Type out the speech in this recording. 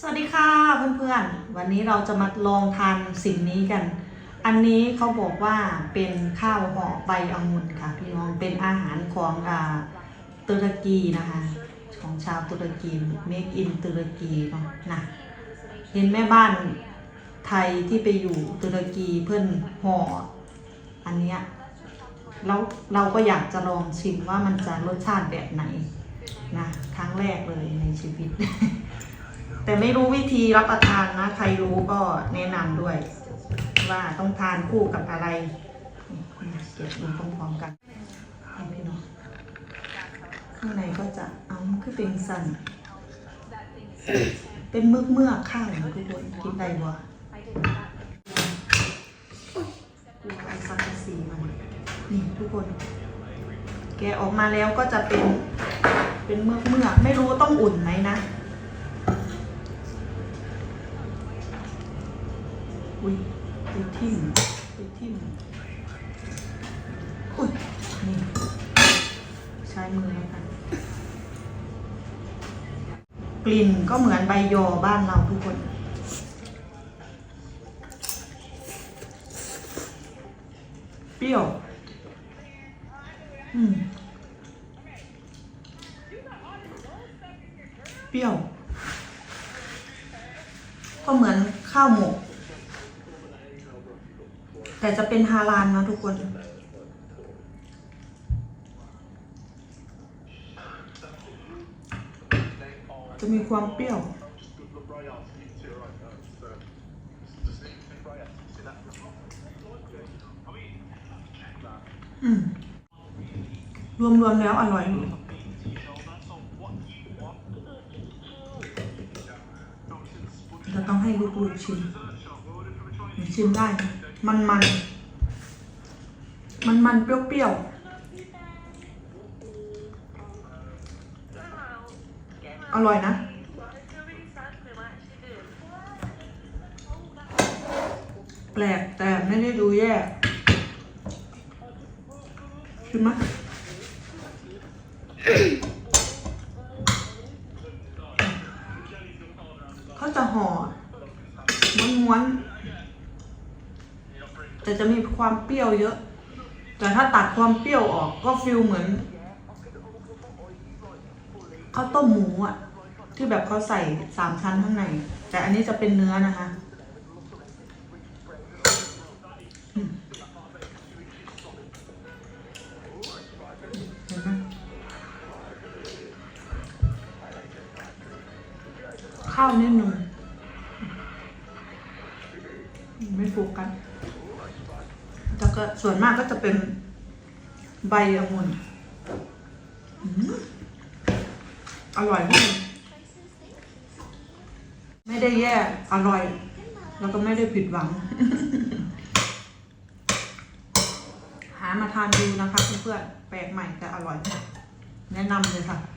สวัสดีค่ะเพื่อนๆ วันนี้เราจะมาลองทานสิ่งนี้กัน อันนี้เขาบอกว่าเป็นข้าวห่อใบองุ่นค่ะ พี่น้องเป็นอาหารของอ่าตุรกีนะคะ ของชาวตุรกี make in ตุรกีเนาะนะเห็นแม่บ้านไทยที่ไปอยู่ตุรกีเพื่อนห่ออันเนี้ยแล้วเราก็อยากจะลองชิมว่ามันจะรสชาติแบบไหนนะครั้งแรกเลยในชีวิต แต่ไม่รู้วิธีรับประทานนะ ใครรู้ก็แนะนำด้วย ว่าต้องทานคู่กับอะไรเก็บดูพร้อมๆกันให้พี่น้องข้างในก็จะเอาคือเป็นสันเป็นเมือกเมื่อข้างทุกคนกินได้บ่ดูไอซักซีมันนี่ทุกคน แกออกมาแล้วก็จะเป็นเป็นเมือกเมือกไม่รู้ต้องอุ่นไหมนะ ทิ่มไปทิ่มอุ้ยนี่ใช้มือแล้วกันกลิ่นก็เหมือนใบยอบ้านเราทุกคนเปรี้ยว อืม เปรี้ยว ก็เหมือนข้าวหมก แต่จะเป็นฮาลานนะทุกคน จะมีความเปรี้ยวอืมรวมๆแล้วอร่อยเราต้องให้ลูกๆชิม ชิมได้นะ มันมัน มันมันๆเปรี้ยวๆ อร่อยนะ แปลกแต่ไม่ได้ดูแย่ชิมไหมเขาจะห่อม้วนๆ แต่จะมีความเปรี้ยวเยอะ แต่ถ้าตัดความเปรี้ยวออกก็ฟิลเหมือนข้าวต้มหมูอะ ที่แบบเขาใส่สามชั้นข้างใน แต่อันนี้จะเป็นเนื้อนะคะข้าวนิดนึงไม่โฟกัส แล้วก็ส่วนมากก็จะเป็นใบองุ่นอืมอร่อยมากไม่ได้แย่อร่อย แล้วก็ไม่ได้ผิดหวัง หามาทานดูนะคะเพื่อนๆแปลกใหม่แต่อร่อยแนะนำเลยค่ะ